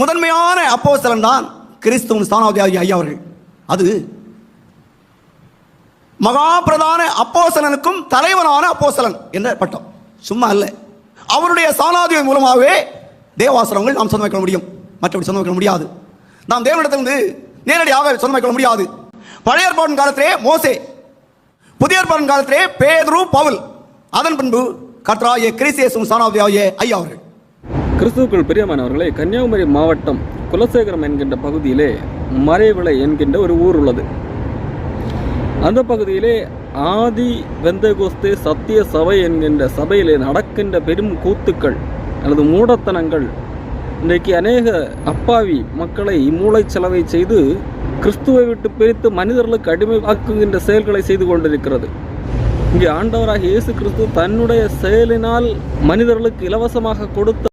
முதன்மையான அப்போஸ்தலன் தான் கிறிஸ்துவின் ஸ்தானாவதியாகி ஐயா அவர்கள். அது மகா பிரதான அப்போசலனுக்கும் தலைவனான அப்போசலன் என்ற பட்டம். சும்மா அல்ல. அவருடைய சாணாதிய மூலமாகவே தேவாசிரமங்கள் நாம் சொந்தமைக்க முடியும். மற்றபடி சொந்தமைக்க முடியாது. நாம் தேவனிடத்திலிருந்து நேரடியாக சொந்தமைக்க முடியாது. பழைய ஏற்பாடு காலத்திலே மோசே புதிய ஏற்பாடு காலத்திலே பேதுரு பவுல். அதன் பின்பு கர்த்தராகிய கிறிஸ்தியேசும் சாணாதியாகிய ஐயா அவர்கள். கிறிஸ்துவுக்குள் பிரியமானவர்களே கன்னியாகுமரி மாவட்டம் குலசேகரம் என்கின்ற பகுதியிலே மறைவிளை என்கின்ற ஒரு ஊர் உள்ளது. அந்த பகுதியிலே ஆதி வெந்தகோஸ்தே சத்திய சபை என்கின்ற சபையிலே நடக்கின்ற பெரும் கூத்துக்கள் அல்லது மூடத்தனங்கள் இன்றைக்கு அநேக அப்பாவி மக்களை மூளைச்சலவை செய்து கிறிஸ்துவை விட்டு பிரித்து மனிதர்களுக்கு அடிமையாக்குகின்ற செயல்களை செய்து கொண்டிருக்கிறது. இங்கே ஆண்டவராக இயேசு கிறிஸ்து தன்னுடைய செயலினால் மனிதர்களுக்கு இலவசமாக கொடுத்த